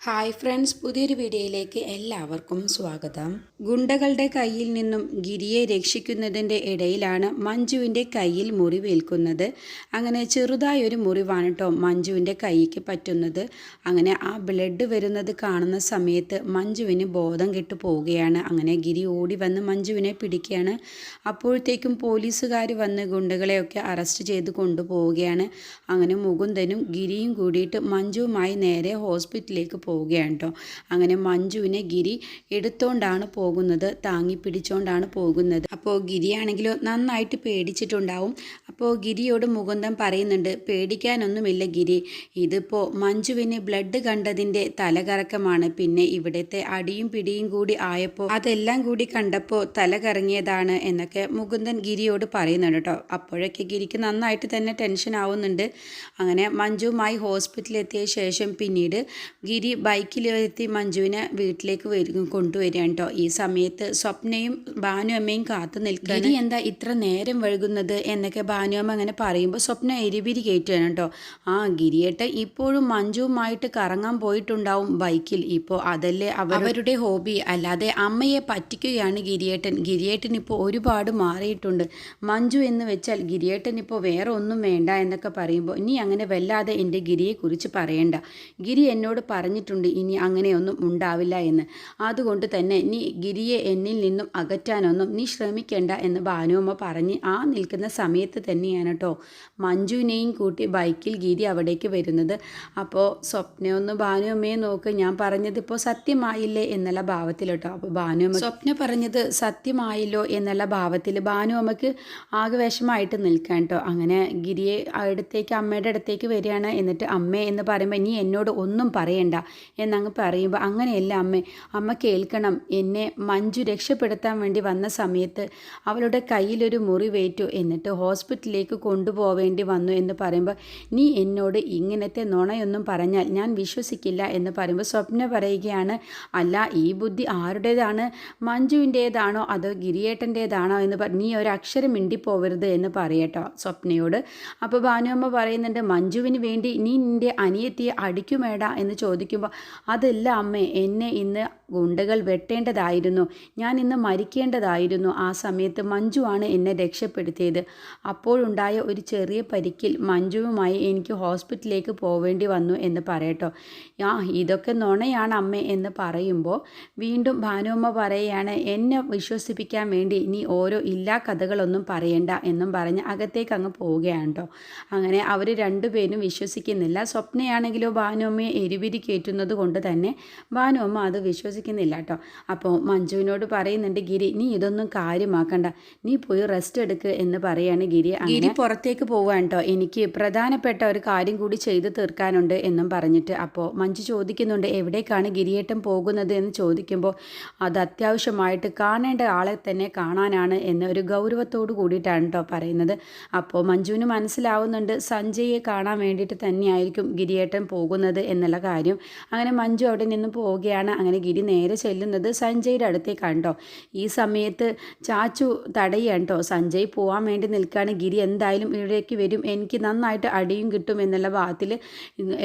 Hi friends പുതിയൊരു വീഡിയോയിലേക്ക് എല്ലാവർക്കും സ്വാഗതം. ഗുണ്ടകളുടെ കയ്യിൽ നിന്നും ഗിരിയെ രക്ഷിക്കുന്നതിന്റെ ഇടയിലാണ് മഞ്ജുവിന്റെ കയ്യിൽ മുറിവേൽക്കുന്നത് അങ്ങനെ ചെറുതായൊരു മുറിവാണ് കേട്ടോ മഞ്ജുവിന്റെ കൈക്ക് പറ്റുന്നത്. അങ്ങനെ ആ ബ്ലഡ് വരുന്നത് കാണുന്ന സമയത്ത് മഞ്ജുവിന് ബോധം കെട്ടു പോവുകയാണ്. അങ്ങനെ ഗിരി ഓടി വന്ന് മഞ്ജുവിനെ പിടിക്കുകയാണ്. അപ്പോഴത്തേക്കും പോലീസുകാർ വന്ന് ഗുണ്ടകളെയൊക്കെ അറസ്റ്റ് ചെയ്ത് കൊണ്ടുപോവുകയാണ്. അങ്ങനെ മുകുന്ദനും ഗിരിയും കൂടിയിട്ട് മഞ്ജുവുമായി നേരെ ഹോസ്പിറ്റലിലേക്ക് പോവുകയാണ് കേട്ടോ അങ്ങനെ മഞ്ജുവിനെ ഗിരി എടുത്തോണ്ടാണ് പോകുന്നത് താങ്ങി പിടിച്ചോണ്ടാണ് പോകുന്നത്. അപ്പോൾ ഗിരിയാണെങ്കിലോ നന്നായിട്ട് പേടിച്ചിട്ടുണ്ടാവും. അപ്പോൾ ഗിരിയോട് മുകുന്ദൻ പറയുന്നുണ്ട് പേടിക്കാനൊന്നുമില്ല ഗിരി. ഇതിപ്പോൾ മഞ്ജുവിന് ബ്ലഡ് കണ്ടതിന്റെ തലകറക്കമാണ്. പിന്നെ ഇവിടുത്തെ അടിയും പിടിയും കൂടി ആയപ്പോൾ അതെല്ലാം കൂടി കണ്ടപ്പോൾ തലകറങ്ങിയതാണ് എന്നൊക്കെ മുകുന്ദൻ ഗിരിയോട് പറയുന്നുണ്ട് കേട്ടോ അപ്പോഴൊക്കെ ഗിരിക്ക് നന്നായിട്ട് തന്നെ ടെൻഷൻ ആവുന്നുണ്ട്. അങ്ങനെ മഞ്ജുവുമായി ഹോസ്പിറ്റലിലെത്തിയ ശേഷം പിന്നീട് ഗിരി ബൈക്കിലെത്തി മഞ്ജുവിനെ വീട്ടിലേക്ക് വരും കൊണ്ടുവരികയാണ് കേട്ടോ ഈ സമയത്ത് സ്വപ്നയും ഭാനു അമ്മയും കാത്തു നിൽക്കുക ഇനി എന്താ ഇത്ര നേരം വൈകുന്നത് എന്നൊക്കെ ഭാനു അമ്മ അങ്ങനെ പറയുമ്പോൾ സ്വപ്ന എരിപിരി കയറ്റുകയാണ് കേട്ടോ ആ ഗിരിയേട്ട ഇപ്പോഴും മഞ്ജുവുമായിട്ട് കറങ്ങാൻ പോയിട്ടുണ്ടാവും ബൈക്കിൽ. ഇപ്പോൾ അതല്ലേ അവരുടെ ഹോബി. അല്ലാതെ അമ്മയെ പറ്റിക്കുകയാണ് ഗിരിയേട്ടൻ. ഗിരിയേട്ടൻ ഇപ്പോൾ ഒരുപാട് മാറിയിട്ടുണ്ട്. മഞ്ജു എന്ന് വെച്ചാൽ ഗിരിയേട്ടൻ ഇപ്പോൾ വേറെ ഒന്നും വേണ്ട എന്നൊക്കെ പറയുമ്പോൾ ഇനി അങ്ങനെ വല്ലാതെ എന്റെ ഗിരിയെക്കുറിച്ച് പറയേണ്ട. ഗിരി എന്നോട് പറഞ്ഞിട്ടുണ്ട് ഇനി അങ്ങനെയൊന്നും ഉണ്ടാവില്ല എന്ന്. അതുകൊണ്ട് തന്നെ നീ ഗിരിയെ എന്നിൽ നിന്നും അകറ്റാനൊന്നും നീ ശ്രമിക്കേണ്ട എന്ന് ഭാനുമ്മ പറഞ്ഞ് ആ നിൽക്കുന്ന സമയത്ത് തന്നെയാണ് കേട്ടോ മഞ്ജുവിനെയും കൂട്ടി ബൈക്കിൽ ഗിരി അവിടേക്ക് വരുന്നത്. അപ്പോൾ സ്വപ്നയൊന്ന് ഭാനുവമ്മയെ നോക്ക്. ഞാൻ പറഞ്ഞത് ഇപ്പോൾ സത്യമായില്ലേ എന്നുള്ള ഭാവത്തിൽ കേട്ടോ അപ്പോൾ ഭാനുവമ്മ സ്വപ്ന പറഞ്ഞത് സത്യമായില്ലോ എന്നുള്ള ഭാവത്തിൽ ഭാനുവമ്മക്ക് ആകെ വിഷമായിട്ട് നിൽക്കാൻ കേട്ടോ അങ്ങനെ ഗിരിയെ അടുത്തേക്ക് അമ്മയുടെ അടുത്തേക്ക് വരികയാണ്. എന്നിട്ട് അമ്മ എന്ന് പറയുമ്പോൾ നീ എന്നോട് ഒന്നും പറയണ്ട. എന്നങ്ങ് പറയുമ്പോൾ അങ്ങനെയല്ല അമ്മ അമ്മ കേൾക്കണം. എന്നെ മഞ്ജു രക്ഷപ്പെടുത്താൻ വേണ്ടി വന്ന സമയത്ത് അവളുടെ കയ്യിലൊരു മുറിവേറ്റു എന്നിട്ട് ഹോസ്പിറ്റലിലേക്ക് കൊണ്ടുപോവേണ്ടി വന്നു എന്ന് പറയുമ്പോൾ നീ എന്നോട് ഇങ്ങനത്തെ നുണയൊന്നും പറഞ്ഞാൽ ഞാൻ വിശ്വസിക്കില്ല എന്ന് പറയുമ്പോൾ സ്വപ്ന പറയുകയാണ് അല്ല ഈ ബുദ്ധി ആരുടേതാണ്? മഞ്ജുവിന്റേതാണോ അതോ ഗിരിയേട്ടന്റേതാണോ എന്ന് പറ നീ ഒരക്ഷരം മിണ്ടിപ്പോവരുത് എന്ന് പറയട്ടോ സ്വപ്നയോട്. അപ്പോൾ ഭാനുഅമ്മ പറയുന്നുണ്ട് മഞ്ജുവിന് വേണ്ടി നീ നിന്റെ അനിയത്തിയെ അടിക്കുമേടാ എന്ന് ചോദിക്കുമ്പോൾ അതല്ല അമ്മേ എന്നെ ഇന്ന് ഗുണ്ടകൾ വെട്ടേണ്ടതായിരുന്നു. ഞാൻ ഇന്ന് മരിക്കേണ്ടതായിരുന്നു. ആ സമയത്ത് മഞ്ജുവാണ് എന്നെ രക്ഷപ്പെടുത്തിയത്. അപ്പോഴുണ്ടായ ഒരു ചെറിയ പരിക്കിൽ മഞ്ജുവുമായി എനിക്ക് ഹോസ്പിറ്റലിലേക്ക് പോവേണ്ടി വന്നു എന്ന് പറയട്ടോ. ആ ഇതൊക്കെ നുണയാണ് അമ്മ എന്ന് പറയുമ്പോൾ വീണ്ടും ഭാനുമ്മ പറയുകയാണ് എന്നെ വിശ്വസിപ്പിക്കാൻ വേണ്ടി നീ ഓരോ ഇല്ലാ കഥകളൊന്നും പറയണ്ട എന്നും പറഞ്ഞ് അകത്തേക്ക് അങ്ങ് പോവുകയാണ് കേട്ടോ അങ്ങനെ അവർ രണ്ടുപേരും വിശ്വസിക്കുന്നില്ല. സ്വപ്നയാണെങ്കിലോ ഭാനുമ്മയെ എരിവിരി കയറ്റുന്നത് കൊണ്ട് തന്നെ ഭാനുമ്മ അത് വിശ്വസിക്കുന്നില്ല കേട്ടോ. അപ്പോൾ മഞ്ജുവിനോട് പറയുന്നുണ്ട് ഗിരി നീ ഇതൊന്നും കാര്യമാക്കണ്ട. നീ പോയി റെസ്റ്റ് എടുക്ക് എന്ന് പറയാണ് ഗിരി. ഗിരി പുറത്തേക്ക് പോവാൻ കേട്ടോ. എനിക്ക് പ്രധാനപ്പെട്ട ഒരു കാര്യം കൂടി ചെയ്ത് തീർക്കാനുണ്ട് എന്നും പറഞ്ഞിട്ട്. അപ്പോൾ മഞ്ജു ചോദിക്കുന്നുണ്ട് എവിടേക്കാണ് ഗിരിയേട്ടൻ പോകുന്നത്? എന്ന് ചോദിക്കുമ്പോൾ അത് അത്യാവശ്യമായിട്ട് കാണേണ്ട ആളെ തന്നെ കാണാനാണ് എന്ന ഒരു ഗൗരവത്തോട് കൂടിയിട്ടാണ് കേട്ടോ പറയുന്നത്. അപ്പോൾ മഞ്ജുവിന് മനസ്സിലാവുന്നുണ്ട് സഞ്ജയെ കാണാൻ വേണ്ടിയിട്ട് തന്നെയായിരിക്കും ഗിരിയേട്ടൻ പോകുന്നത് എന്നുള്ള കാര്യം. അങ്ങനെ മഞ്ജു അവിടെ നിന്ന് പോവുകയാണ്. അങ്ങനെ ഗിരി നേരെ ചെല്ലുന്നത് സഞ്ജയുടെ അടുത്തേക്കാണ് കേട്ടോ. ഈ സമയത്ത് ചാച്ചു തടയാണ് കേട്ടോ. സഞ്ജയ് പോകാൻ വേണ്ടി നിൽക്കുകയാണ്. ഗിരി എന്തായാലും ഇവിടേക്ക് വരും. എനിക്ക് നന്നായിട്ട് അടിയും കിട്ടും എന്നുള്ള ഭാഗത്തിൽ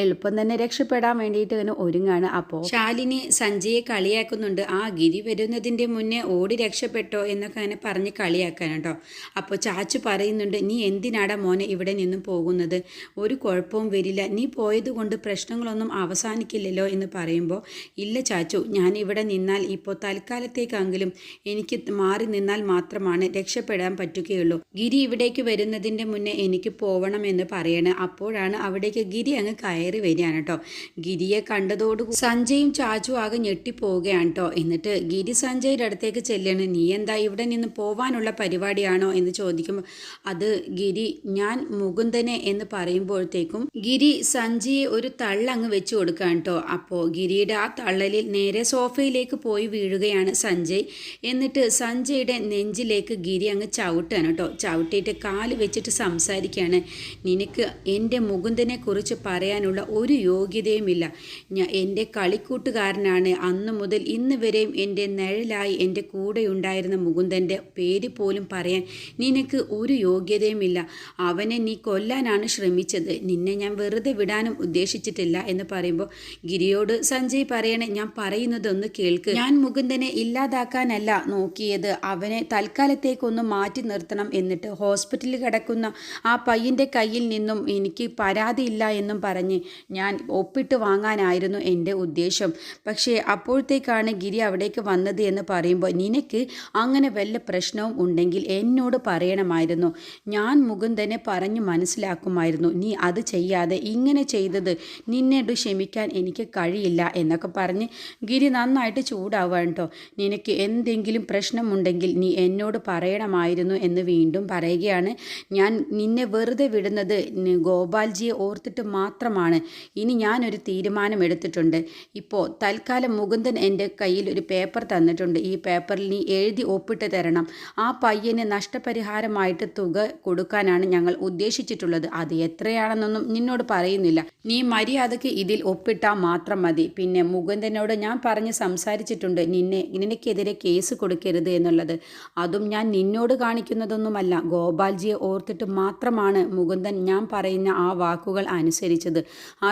എളുപ്പം തന്നെ രക്ഷപ്പെടാൻ വേണ്ടിയിട്ട് ഇങ്ങനെ ഒരുങ്ങാണ്. അപ്പോൾ ശാലിനി സഞ്ജയെ കളിയാക്കുന്നുണ്ട്. ആ ഗിരി വരുന്നതിന്റെ മുന്നേ ഓടി രക്ഷപ്പെട്ടോ എന്നൊക്കെ അങ്ങനെ പറഞ്ഞ് കളിയാക്കാൻ കേട്ടോ. അപ്പോൾ ചാച്ചു പറയുന്നുണ്ട് നീ എന്തിനാടാ മോനെ ഇവിടെ നിന്നും പോകുന്നത്? ഒരു കുഴപ്പവും വരില്ല. നീ പോയത് കൊണ്ട് പ്രശ്നങ്ങളൊന്നും അവസാനിക്കില്ലല്ലോ എന്ന് പറയുമ്പോൾ ഇല്ല ചാച്ചു ഞാൻ ഇവിടെ നിന്നാൽ ഇപ്പോൾ തൽക്കാലത്തേക്കെങ്കിലും എനിക്ക് മാറി നിന്നാൽ മാത്രമാണ് രക്ഷപ്പെടാൻ പറ്റുകയുള്ളൂ. ഗിരി ഇവിടേക്ക് വരുന്നതിന്റെ മുന്നേ എനിക്ക് പോവണമെന്ന് പറയണ. അപ്പോഴാണ് അവിടേക്ക് ഗിരി അങ്ങ് കയറി വരികയാണ് കേട്ടോ. ഗിരിയെ കണ്ടതോടുകൂടി സഞ്ജയും ചാച്ചു ആകെ ഞെട്ടിപ്പോവുകയാണ് കേട്ടോ. എന്നിട്ട് ഗിരി സഞ്ജയുടെ അടുത്തേക്ക് ചെല്ലണ് നീ എന്താ ഇവിടെ നിന്ന് പോവാനുള്ള പരിപാടിയാണോ? എന്ന് ചോദിക്കുമ്പോൾ അത് ഗിരി ഞാൻ മുകുന്ദനെ എന്ന് പറയുമ്പോഴത്തേക്കും ഗിരി സഞ്ജയെ ഒരു തള്ളങ്ങ് വെച്ച് കൊടുക്കുകയാണ് കേട്ടോ. അപ്പോൾ ഗിരിയുടെ ആ തള്ളലിൽ നേരെ സോഫയിലേക്ക് പോയി വീഴുകയാണ് സഞ്ജയ്. എന്നിട്ട് സഞ്ജയുടെ നെഞ്ചിലേക്ക് ഗിരി അങ്ങ് ചവിട്ടാണ് കേട്ടോ. ചവിട്ടിയിട്ട് കാൽ വെച്ചിട്ട് സംസാരിക്കുകയാണ്. നിനക്ക് എന്റെ മുകുന്ദനെ കുറിച്ച് പറയാനുള്ള ഒരു യോഗ്യതയുമില്ല. ഞാൻ എന്റെ കളിക്കൂട്ടുകാരനാണ്. അന്നു മുതൽ ഇന്ന് വരെയും എന്റെ നിഴലായി എന്റെ കൂടെ ഉണ്ടായിരുന്ന മുകുന്ദന്റെ പേര് പോലും പറയാൻ നിനക്ക് ഒരു യോഗ്യതയുമില്ല. അവനെ നീ കൊല്ലാനാണ് ശ്രമിച്ചത്. നിന്നെ ഞാൻ വെറുതെ വിടാനും ഉദ്ദേശിച്ചിട്ടില്ല എന്ന് പറയുമ്പോൾ ഗിരിയോട് സഞ്ജയ് പറയണേ ഞാൻ പറയുന്നതൊന്ന് കേൾക്ക്. ഞാൻ മുകുന്ദനെ ഇല്ലാതാക്കാനല്ല നോക്കിയത്. അവനെ തൽക്കാലത്തേക്കൊന്ന് മാറ്റി നിർത്തണം എന്നിട്ട് ഹോസ്പിറ്റലിൽ കിടക്കുന്ന ആ പയ്യന്റെ കയ്യിൽ നിന്നും എനിക്ക് പരാതിയില്ല എന്നും പറഞ്ഞ് ഞാൻ ഒപ്പിട്ട് വാങ്ങാനായിരുന്നു എന്റെ ഉദ്ദേശം. പക്ഷേ അപ്പോഴത്തേക്കാണ് ഗിരി അവിടേക്ക് വന്നത് എന്ന് പറയുമ്പോൾ നിനക്ക് അങ്ങനെ വല്ല പ്രശ്നവും ഉണ്ടെങ്കിൽ എന്നോട് പറയണമായിരുന്നു. ഞാൻ മുകുന്ദനെ പറഞ്ഞു മനസ്സിലാക്കുമായിരുന്നു. നീ അത് ചെയ്യാതെ ഇങ്ങനെ ചെയ്തത് നിന്നോട് ക്ഷമിക്കാൻ എനിക്ക് കഴിയില്ല എന്നൊക്കെ പറഞ്ഞ് ഗിരി നന്നായിട്ട് ചൂടാവുക കേട്ടോ നിനക്ക് എന്തെങ്കിലും പ്രശ്നമുണ്ടെങ്കിൽ നീ എന്നോട് പറയണമായിരുന്നു എന്ന് വീണ്ടും പറയുകയാണ്. ഞാൻ നിന്നെ വെറുതെ വിടുന്നത് ഗോപാൽജിയെ ഓർത്തിട്ട് മാത്രമാണ്. ഇനി ഞാനൊരു തീരുമാനം എടുത്തിട്ടുണ്ട് ഇപ്പോൾ തൽക്കാലം മുകുന്ദൻ എന്റെ കയ്യിൽ ഒരു പേപ്പർ തന്നിട്ടുണ്ട്. ഈ പേപ്പറിൽ നീ എഴുതി ഒപ്പിട്ട് തരണം. ആ പയ്യന് നഷ്ടപരിഹാരമായിട്ട് തുക കൊടുക്കാനാണ് ഞങ്ങൾ ഉദ്ദേശിച്ചിട്ടുള്ളത്. അത് എത്രയാണെന്നൊന്നും നിന്നോട് പറയുന്നില്ല. നീ മര്യാദയ്ക്ക് ഇതിൽ ഒപ്പിട്ടാൽ മാത്രം മതി. പിന്നെ മുകുന്ദനോട് ഞാൻ പറഞ്ഞ് സംസാരിച്ചിട്ടുണ്ട് നിന്നെ നിനക്കെതിരെ കേസ് കൊടുക്കരുത് എന്നുള്ളത്. അതും ഞാൻ നിന്നോട് കാണിക്കുന്നതൊന്നുമല്ല. ഗോപാൽജിയെ ഓർത്തിട്ട് മാത്രമാണ് മുകുന്ദൻ ഞാൻ പറയുന്ന ആ വാക്കുകൾ അനുസരിച്ചത്.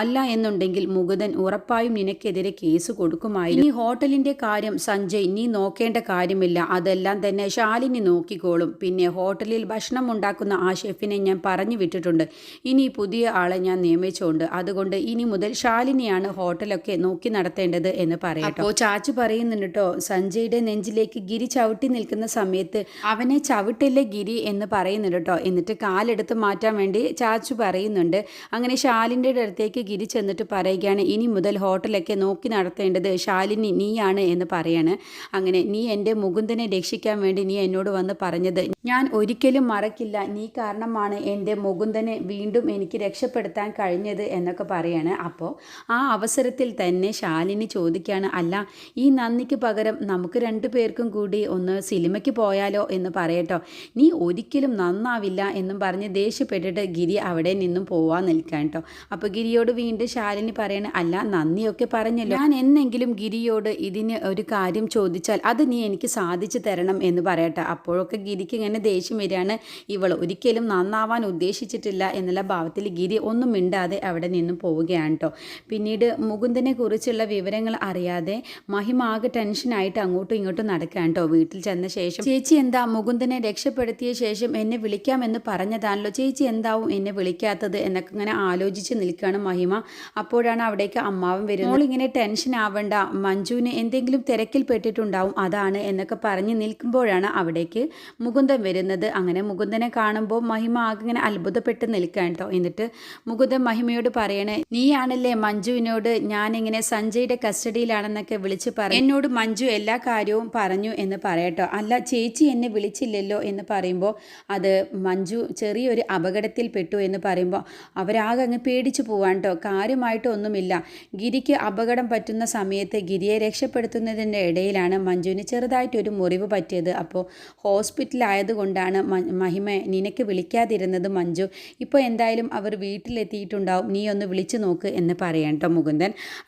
അല്ല എന്നുണ്ടെങ്കിൽ മുകുന്ദൻ ഉറപ്പായും നിനക്കെതിരെ കേസ് കൊടുക്കുമായിരുന്നു. ഈ ഹോട്ടലിന്റെ കാര്യം സഞ്ജയ് നീ നോക്കേണ്ട കാര്യമില്ല. അതെല്ലാം തന്നെ ശാലിനി നോക്കിക്കോളും. പിന്നെ ഹോട്ടലിൽ ഭക്ഷണം ഉണ്ടാക്കുന്ന ആ ഷെഫിനെ ഞാൻ പറഞ്ഞു വിട്ടിട്ടുണ്ട്. ഇനി പുതിയ ആളെ ഞാൻ നിയമിച്ചുകൊണ്ട് അതുകൊണ്ട് ഇനി മുതൽ ശാലിനിയാണ് ഹോട്ടലൊക്കെ നോക്കി നടത്തേണ്ടത് എന്ന് പറയാം അപ്പോൾ ചാച്ചു പറയുന്നുണ്ട് സഞ്ജയുടെ നെഞ്ചിലേക്ക് ഗിരി ചവിട്ടി നിൽക്കുന്ന സമയത്ത് അവനെ ചവിട്ടില്ലേ ഗിരി എന്ന് പറയുന്നുണ്ട് എന്നിട്ട് കാലെടുത്ത് മാറ്റാൻ വേണ്ടി ചാച്ചു പറയുന്നുണ്ട്. അങ്ങനെ ശാലിന്റെ അടുത്തേക്ക് ഗിരി ചെന്നിട്ട് പറയുകയാണ് ഇനി മുതൽ ഹോട്ടലൊക്കെ നോക്കി നടത്തേണ്ടത് ശാലിനി നീയാണ് എന്ന് പറയാണ്. അങ്ങനെ നീ എന്റെ മുകുന്ദനെ രക്ഷിക്കാൻ വേണ്ടി നീ എന്നോട് വന്ന് പറഞ്ഞത്. ഞാൻ ഒരിക്കലും മറക്കില്ല. നീ കാരണമാണ് എന്റെ മുകുന്ദനെ വീണ്ടും എനിക്ക് രക്ഷപ്പെടുത്താൻ കഴിഞ്ഞത് എന്നൊക്കെ പറയാണ്. അപ്പോൾ ആ അവസരത്തിൽ തന്നെ ശാലിനി ചോദിക്കുകയാണ് അല്ല ഈ നന്ദിക്ക് പകരം നമുക്ക് രണ്ടു പേർക്കും കൂടി ഒന്ന് സിനിമയ്ക്ക് പോയാലോ എന്ന് പറയട്ടോ. നീ ഒരിക്കലും നന്നാവില്ല എന്നും പറഞ്ഞ് ദേഷ്യപ്പെട്ടിട്ട് ഗിരി അവിടെ നിന്നും പോവാൻ നിൽക്കാൻ കേട്ടോ അപ്പോൾ ഗിരിയോട് വീണ്ടും ശാലിനി പറയണ അല്ല നന്ദിയൊക്കെ പറഞ്ഞല്ലോ. ഞാൻ എന്നെങ്കിലും ഗിരിയോട് ഇതിന് ഒരു കാര്യം ചോദിച്ചാൽ അത് നീ എനിക്ക് സാധിച്ചു തരണം എന്ന് പറയട്ടെ. അപ്പോഴൊക്കെ ഗിരിക്ക് ഇങ്ങനെ ദേഷ്യം വരികയാണ് ഇവൾ ഒരിക്കലും നന്നാവാൻ ഉദ്ദേശിച്ചിട്ടില്ല എന്നുള്ള ഭാവത്തിൽ ഗിരി ഒന്നും മിണ്ടാതെ അവിടെ നിന്നും പോവുകയാണ് കേട്ടോ പിന്നീട് മുകുന്ദനെ കുറിച്ചുള്ള വിവരങ്ങൾ അറിയാതെ മഹിമ ആകെ ടെൻഷനായിട്ട് അങ്ങോട്ടും ഇങ്ങോട്ടും നടക്കാൻ കേട്ടോ. വീട്ടിൽ ചെന്ന ശേഷം ചേച്ചി എന്താ മുകുന്ദനെ രക്ഷപ്പെടുത്തിയ ശേഷം എന്നെ വിളിക്കാമെന്ന് പറഞ്ഞതാണല്ലോ. ചേച്ചി എന്താവും എന്നെ വിളിക്കാത്തത് എന്നൊക്കെ ഇങ്ങനെ ആലോചിച്ച് നിൽക്കുകയാണ് മഹിമ. അപ്പോഴാണ് അവിടേക്ക് അമ്മാവൻ വരുന്നത്. ഇങ്ങനെ ടെൻഷൻ ആവണ്ട. മഞ്ജുവിന് എന്തെങ്കിലും തിരക്കിൽ പെട്ടിട്ടുണ്ടാവും. അതാണ് എന്നൊക്കെ പറഞ്ഞ് നിൽക്കുമ്പോഴാണ് അവിടേക്ക് മുകുന്ദൻ വരുന്നത്. അങ്ങനെ മുകുന്ദനെ കാണുമ്പോൾ മഹിമ ആകെ ഇങ്ങനെ അത്ഭുതപ്പെട്ട് നിൽക്കുകയാണ് കേട്ടോ. എന്നിട്ട് മുകുന്ദൻ മഹിമയോട് പറയണേ നീയാണല്ലേ മഞ്ജുവിനോട് ഞാനിങ്ങനെ സഞ്ജയുടെ കസ്റ്റഡിയിലാണെന്നൊക്കെ വിളിച്ച് പറഞ്ഞു എന്നോട് മഞ്ജു എല്ലാ കാര്യവും പറഞ്ഞു എന്ന് പറയട്ടോ. അല്ല ചേച്ചി എന്നെ വിളിച്ചില്ലല്ലോ എന്ന് പറയുമ്പോൾ അത് മഞ്ജു ചെറിയൊരു അപകടത്തിൽ പെട്ടു എന്ന് പറയുമ്പോൾ അവരാകെ അങ്ങ് പേടിച്ചു പോവാൻ കേട്ടോ കാര്യമായിട്ടൊന്നുമില്ല. ഗിരിക്ക് അപകടം പറ്റുന്ന സമയത്ത് ഗിരിയെ രക്ഷപ്പെടുത്തുന്നതിന്റെ ഇടയിലാണ് മഞ്ജുവിന് ചെറുതായിട്ടൊരു മുറിവ് പറ്റിയത്. അപ്പോൾ ഹോസ്പിറ്റലായതുകൊണ്ടാണ് മഹിമ നിനക്ക് വിളിക്കാതിരുന്നത് മഞ്ജു. ഇപ്പോൾ എന്തായാലും അവർ വീട്ടിലെത്തിയിട്ടുണ്ടാവും. നീ ഒന്ന് വിളിച്ചു നോക്ക് എന്ന് പറയാം കേട്ടോ മുകുന്ദൻ.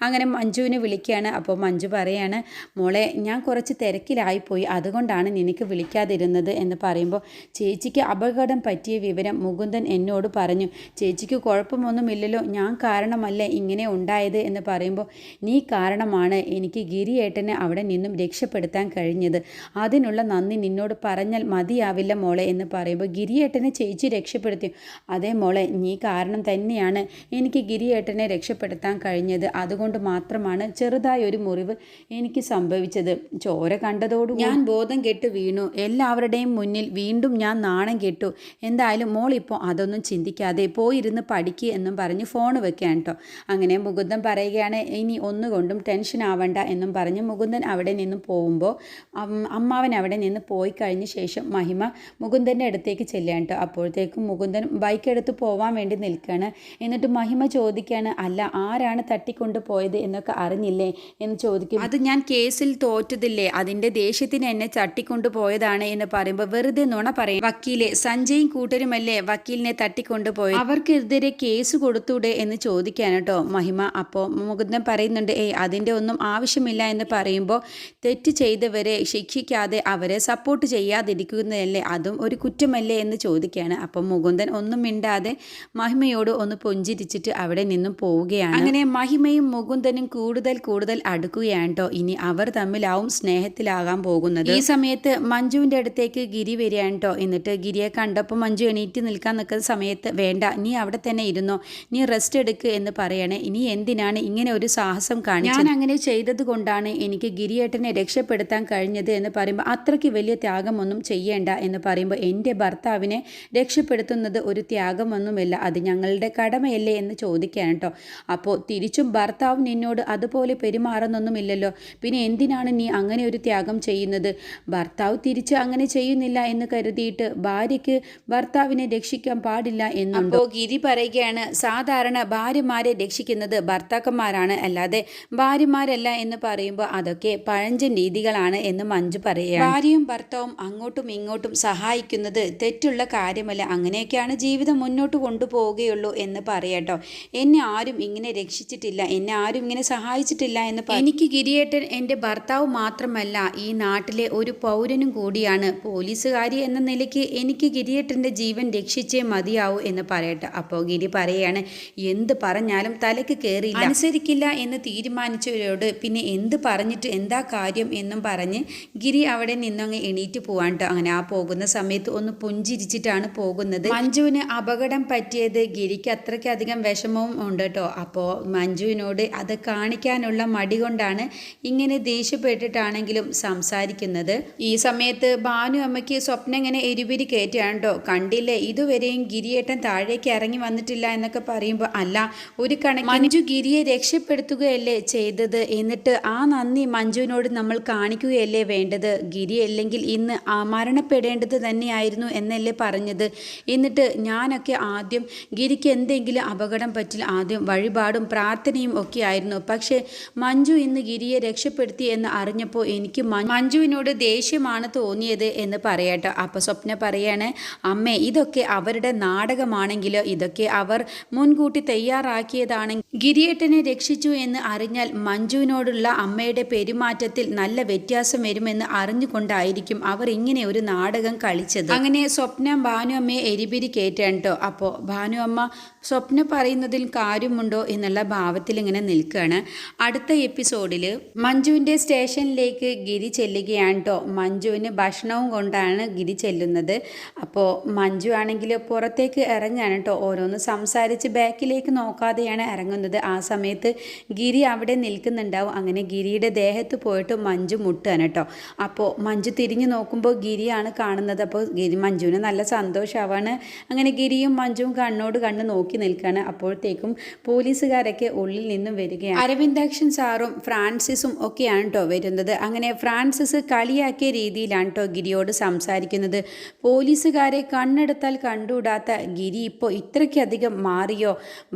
അങ്ങനെ മഞ്ജുവിനെ വിളിക്കുകയാണ്. അപ്പോൾ മഞ്ജു പറയാണ് മോളെ ഞാൻ കുറച്ച് തിരക്കിലായിപ്പോയി. അതുകൊണ്ടാണ് നിനക്ക് വിളിക്കാതിരുന്നത് എന്ന് പറയുമ്പോൾ ചേച്ചിക്ക് അപകടം പറ്റിയ വിവരം മുകുന്ദൻ എന്നോട് പറഞ്ഞു. ചേച്ചിക്ക് കുഴപ്പമൊന്നുമില്ലല്ലോ. ഞാൻ കാരണമല്ല ഇങ്ങനെ ഉണ്ടായത് എന്ന് പറയുമ്പോൾ നീ കാരണമാണ്. എനിക്ക് ഗിരിയേട്ടനെ അവിടെ നിന്നും രക്ഷപ്പെടുത്താൻ കഴിഞ്ഞത്. അതിനുള്ള നന്ദി നിന്നോട് പറഞ്ഞാൽ മതിയാവില്ല മോളെ എന്ന് പറയുമ്പോൾ ഗിരിയേട്ടനെ ചേച്ചി രക്ഷപ്പെടുത്തി. അതേ മോളെ നീ കാരണം തന്നെയാണ് എനിക്ക് ഗിരിയേട്ടനെ രക്ഷപ്പെടുത്താൻ കഴിഞ്ഞത്. അതുകൊണ്ട് മാത്രമാണ് ചെറുതായ ഒരു മുറിവ് എനിക്ക് സംഭവിച്ചത്. ചോര കണ്ടതോടു ഞാൻ ബോധം കെട്ട് വീണു. എല്ലാവരുടെയും മുന്നിൽ വീണ്ടും ഞാൻ നാണം കെട്ടു. എന്തായാലും മോൾ ഇപ്പോൾ അതൊന്നും ചിന്തിക്കാതെ പോയിരുന്ന് പഠിക്കുക എന്നും പറഞ്ഞ് ഫോൺ വെക്കുകയാണ് കേട്ടോ. അങ്ങനെ മുകുന്ദൻ പറയുകയാണ് ഇനി ഒന്നുകൊണ്ടും ടെൻഷൻ ആവണ്ട എന്നും പറഞ്ഞ് മുകുന്ദൻ അവിടെ നിന്ന് പോകുമ്പോൾ അമ്മാവൻ അവിടെ നിന്ന് പോയി കഴിഞ്ഞ ശേഷം മഹിമ മുകുന്ദന്റെ അടുത്തേക്ക് ചെല്ലുകയാണ് കേട്ടോ. അപ്പോഴത്തേക്കും മുകുന്ദൻ ബൈക്ക് എടുത്ത് പോവാൻ വേണ്ടി നിൽക്കുകയാണ്. എന്നിട്ട് മഹിമ ചോദിക്കുകയാണ് അല്ല ആരാണ് തട്ടിക്കൊണ്ട് പോയത് എന്നൊക്കെ അറിഞ്ഞില്ലേ എന്ന് ചോദിക്കും. അത് ഞാൻ കേസിൽ തോറ്റതില്ലേ? അതിന്റെ ദേഷ്യത്തിന് എന്നെ തട്ടിക്കൊണ്ട് പോയതാണ് എന്ന് പറയുമ്പോൾ വെറുതെ നുണ പറയും. വക്കീലെ സഞ്ജയും കൂട്ടരുമല്ലേ വക്കീലിനെ തട്ടിക്കൊണ്ട് പോയി അവർക്കെതിരെ കേസ് കൊടുത്തൂടെ എന്ന് ചോദിക്കാൻ കേട്ടോ മഹിമ. അപ്പോൾ മുകുന്ദൻ പറയുന്നുണ്ട് ഏയ് അതിന്റെ ഒന്നും ആവശ്യമില്ല എന്ന് പറയുമ്പോൾ തെറ്റ് ചെയ്തവരെ ശിക്ഷിക്കാതെ അവരെ സപ്പോർട്ട് ചെയ്യാതിരിക്കുന്നതല്ലേ? അതും ഒരു കുറ്റമല്ലേ? എന്ന് ചോദിക്കുകയാണ് അപ്പം മുകുന്ദൻ ഒന്നും മിണ്ടാതെ മഹിമയോട് ഒന്ന് പുഞ്ചിരിച്ചിട്ട് അവിടെ നിന്നും പോവുകയാണ്. അങ്ങനെ മഹിമ മഹിമയും മുകുന്ദനും കൂടുതൽ കൂടുതൽ അടുക്കുകയാണ് കേട്ടോ ഇനി അവർ തമ്മിലാവും സ്നേഹത്തിലാകാൻ പോകുന്നത്. ഈ സമയത്ത് മഞ്ജുവിന്റെ അടുത്തേക്ക് ഗിരി വരികയാണ് കേട്ടോ എന്നിട്ട് ഗിരിയെ കണ്ടപ്പോൾ മഞ്ജു എണീറ്റ് നിൽക്കാൻ നിൽക്കുന്ന സമയത്ത് വേണ്ട നീ അവിടെ തന്നെ ഇരുന്നോ നീ റെസ്റ്റ് എടുക്ക് എന്ന് പറയണേ. ഇനി എന്തിനാണ് ഇങ്ങനെ ഒരു സാഹസം കാണിച്ചത്? ഞാൻ അങ്ങനെ ചെയ്തത് കൊണ്ടാണ് എനിക്ക് ഗിരിയേട്ടനെ രക്ഷപ്പെടുത്താൻ കഴിഞ്ഞത് എന്ന് പറയുമ്പോൾ അത്രയ്ക്ക് വലിയ ത്യാഗമൊന്നും ചെയ്യേണ്ട എന്ന് പറയുമ്പോൾ എന്റെ ഭർത്താവിനെ രക്ഷപ്പെടുത്തുന്നത് ഒരു ത്യാഗമൊന്നുമില്ല. അത് ഞങ്ങളുടെ കടമയല്ലേ എന്ന് ചോദിക്കാൻ കേട്ടോ അപ്പോൾ തിരിച്ചും ഭർത്താവ് നിന്നോട് അതുപോലെ പെരുമാറുന്നൊന്നുമില്ലല്ലോ. പിന്നെ എന്തിനാണ് നീ അങ്ങനെ ഒരു ത്യാഗം ചെയ്യുന്നത്? ഭർത്താവ് തിരിച്ച് അങ്ങനെ ചെയ്യുന്നില്ല എന്ന് കരുതിയിട്ട് ഭാര്യയ്ക്ക് ഭർത്താവിനെ രക്ഷിക്കാൻ പാടില്ല എന്നുണ്ടോ? ഗിരി പറയുകയാണ് സാധാരണ ഭാര്യമാരെ രക്ഷിക്കുന്നത് ഭർത്താക്കന്മാരാണ്. അല്ലാതെ ഭാര്യമാരല്ല എന്ന് പറയുമ്പോൾ അതൊക്കെ പഴഞ്ചൻ രീതികളാണ് എന്ന് മഞ്ജു പറയുക ഭാര്യയും ഭർത്താവും അങ്ങോട്ടും ഇങ്ങോട്ടും സഹായിക്കുന്നത് തെറ്റുള്ള കാര്യമല്ല. അങ്ങനെയൊക്കെയാണ് ജീവിതം മുന്നോട്ട് കൊണ്ടുപോവുകയുള്ളൂ എന്ന് പറയട്ടോ എന്നെ ആരും ഇങ്ങനെ രക്ഷിച്ചിട്ടില്ല. എന്നെ ആരും ഇങ്ങനെ സഹായിച്ചിട്ടില്ല എന്ന് എനിക്ക് ഗിരിയേട്ടൻ എന്റെ ഭർത്താവ് മാത്രമല്ല ഈ നാട്ടിലെ ഒരു പൗരനും കൂടിയാണ്. പോലീസുകാരി എന്ന നിലയ്ക്ക് എനിക്ക് ഗിരിയേട്ടന്റെ ജീവൻ രക്ഷിച്ചേ മതിയാവൂ എന്ന് പറയട്ടെ. അപ്പോൾ ഗിരി പറയാണ് എന്ത് പറഞ്ഞാലും തലയ്ക്ക് കയറി അനുസരിക്കില്ല എന്ന് തീരുമാനിച്ചവരോട് പിന്നെ എന്ത് പറഞ്ഞിട്ട് എന്താ കാര്യം എന്നും പറഞ്ഞ് ഗിരി അവിടെ നിന്നങ്ങ് എണീറ്റ് പോവാണ്ട് അങ്ങനെ ആ പോകുന്ന സമയത്ത് ഒന്ന് പുഞ്ചിരിച്ചിട്ടാണ് പോകുന്നത്. മഞ്ജുവിന് അപകടം പറ്റിയത് ഗിരിക്ക് അത്രയ്ക്കധികം വിഷമവും ഉണ്ട് കേട്ടോ അപ്പോൾ മഞ്ജുവിനോട് അത് കാണിക്കാനുള്ള മടി കൊണ്ടാണ് ഇങ്ങനെ ദേഷ്യപ്പെട്ടിട്ടാണെങ്കിലും സംസാരിക്കുന്നത്. ഈ സമയത്ത് ഭാനു അമ്മയ്ക്ക് സ്വപ്നം ഇങ്ങനെ എരിപിരി കയറ്റാണ്ടോ കണ്ടില്ലേ? ഇതുവരെയും ഗിരിയേട്ടൻ താഴേക്ക് ഇറങ്ങി വന്നിട്ടില്ല എന്നൊക്കെ പറയുമ്പോൾ അല്ല ഒരു കണക്ക് മഞ്ജു ഗിരിയെ രക്ഷപ്പെടുത്തുകയല്ലേ ചെയ്തത്? എന്നിട്ട് ആ നന്ദി മഞ്ജുവിനോട് നമ്മൾ കാണിക്കുകയല്ലേ വേണ്ടത്? ഗിരി അല്ലെങ്കിൽ ഇന്ന് മരണപ്പെടേണ്ടത് തന്നെയായിരുന്നു എന്നല്ലേ പറഞ്ഞത്? എന്നിട്ട് ഞാനൊക്കെ ആദ്യം ഗിരിക്ക് എന്തെങ്കിലും അപകടം പറ്റിൽ ആദ്യം വഴിപാടും പ്രാർത്ഥനയും ഒക്കെ ആയിരുന്നു. പക്ഷേ മഞ്ജു ഇന്ന് ഗിരിയെ രക്ഷപ്പെടുത്തി എന്ന് അറിഞ്ഞപ്പോൾ എനിക്ക് മഞ്ജുവിനോട് ദേഷ്യമാണ് തോന്നിയത് എന്ന് പറയട്ടെ. അപ്പോൾ സ്വപ്ന പറയാണ് അമ്മേ ഇതൊക്കെ അവരുടെ നാടകമാണെങ്കിലോ ഇതൊക്കെ അവർ മുൻകൂട്ടി തയ്യാറാക്കിയതാണെങ്കിൽ ഗിരിയേട്ടനെ രക്ഷിച്ചു എന്ന് അറിഞ്ഞാൽ മഞ്ജുവിനോടുള്ള അമ്മയുടെ പെരുമാറ്റത്തിൽ നല്ല വ്യത്യാസം വരുമെന്ന് അറിഞ്ഞുകൊണ്ടായിരിക്കും അവർ ഇങ്ങനെ ഒരു നാടകം കളിച്ചത്. അങ്ങനെ സ്വപ്ന ഭാനു അമ്മയെ എരിപിരി കേട്ടോ. അപ്പോൾ ഭാനു അമ്മ സ്വപ്ന പറയുന്നതിൽ കാര്യമുണ്ടോ? എന്നുള്ള ഭാവത്തിൽ ഇങ്ങനെ നിൽക്കുകയാണ് അടുത്ത എപ്പിസോഡിൽ മഞ്ജുവിന്റെ സ്റ്റേഷനിലേക്ക് ഗിരി ചെല്ലുകയാണ് കേട്ടോ മഞ്ജുവിന് ഭക്ഷണവും കൊണ്ടാണ് ഗിരി ചെല്ലുന്നത്. അപ്പോൾ മഞ്ജു ആണെങ്കിൽ പുറത്തേക്ക് ഇറങ്ങുകയാണ് കേട്ടോ ഓരോന്ന് സംസാരിച്ച് ബാക്കിലേക്ക് നോക്കാതെയാണ് ഇറങ്ങുന്നത്. ആ സമയത്ത് ഗിരി അവിടെ നിൽക്കുന്നുണ്ടാവും. അങ്ങനെ ഗിരിയുടെ ദേഹത്ത് പോയിട്ട് മഞ്ജു മുട്ടുകയാണ് കേട്ടോ അപ്പോൾ മഞ്ജു തിരിഞ്ഞു നോക്കുമ്പോൾ ഗിരിയാണ് കാണുന്നത്. അപ്പോൾ ഗിരി മഞ്ജുവിന് നല്ല സന്തോഷമാവാണ് അങ്ങനെ ഗിരിയും മഞ്ജുവും കണ്ണോട് കണ്ണ് നോക്കി നിൽക്കുകയാണ് അപ്പോഴത്തേക്കും പോലീസുകാരൊക്കെ ഉള്ളിൽ നിന്നും വരികയാണ്. അരവിന്ദാക്ഷൻ സാറും ഫ്രാൻസിസും ഒക്കെയാണ് കേട്ടോ വരുന്നത്. അങ്ങനെ ഫ്രാൻസിസ് കളിയാക്കിയ രീതിയിലാണ് കേട്ടോ ഗിരിയോട് സംസാരിക്കുന്നത്. പോലീസുകാരെ കണ്ണെടുത്താൽ കണ്ടുകൂടാത്ത ഗിരി ഇപ്പോൾ ഇത്രയ്ക്കധികം മാറിയോ?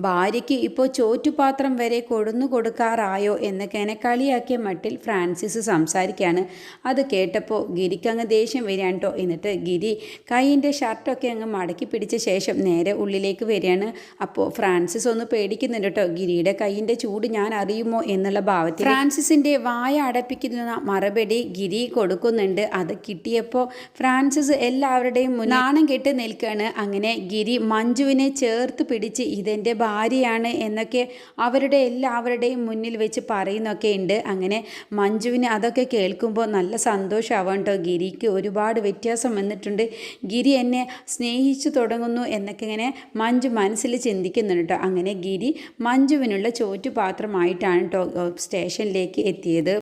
ഭാര്യയ്ക്ക് ഇപ്പോൾ ചോറ്റുപാത്രം വരെ കൊടുന്നു കൊടുക്കാറായോ? എന്നൊക്കെ എന്നെ കളിയാക്കിയ മട്ടിൽ ഫ്രാൻസിസ് സംസാരിക്കുകയാണ്. അത് കേട്ടപ്പോൾ ഗിരിക്ക് അങ്ങ് ദേഷ്യം വരികയാണ് കേട്ടോ എന്നിട്ട് ഗിരി കൈയിന്റെ ഷർട്ടൊക്കെ അങ്ങ് മടക്കി പിടിച്ച ശേഷം നേരെ ഉള്ളിലേക്ക് വരികയാണ്. അപ്പോൾ ഫ്രാൻസിസ് ഒന്ന് പേടിക്കുന്നുണ്ട് കേട്ടോ ഗിരിയുടെ കൈയിന്റെ ചൂട് ഞാൻ അറിയുമോ എന്നുള്ള ഭാവത്തിൽ ഫ്രാൻസിസിന്റെ വായ അടപ്പിക്കുന്ന മറുപടി ഗിരി കൊടുക്കുന്നുണ്ട്. അത് കിട്ടിയപ്പോൾ ഫ്രാൻസിസ് എല്ലാവരുടെയും നാണം കെട്ട് നിൽക്കുകയാണ്. അങ്ങനെ ഗിരി മഞ്ജുവിനെ ചേർത്ത് പിടിച്ച് ഇതെന്റെ ഭാര്യയാണ് എന്നൊക്കെ അവരുടെ എല്ലാവരുടെയും മുന്നിൽ വെച്ച് പറയുന്നൊക്കെ ഉണ്ട്. അങ്ങനെ മഞ്ജുവിന് അതൊക്കെ കേൾക്കുമ്പോൾ നല്ല സന്തോഷമാവാം കേട്ടോ. ഗിരിക്ക് ഒരുപാട് വ്യത്യാസം വന്നിട്ടുണ്ട്. ഗിരി എന്നെ സ്നേഹിച്ചു തുടങ്ങുന്നു എന്നൊക്കെ ഇങ്ങനെ മഞ്ജു മനസ്സിൽ ചിന്തിക്കുന്നുണ്ട് കേട്ടോ. അങ്ങനെ ഗിരി മഞ്ജുവിനുള്ള ചോറ്റുപാത്രമായിട്ടാണ് കേട്ടോ സ്റ്റേഷനിലേക്ക് എത്തിയത്.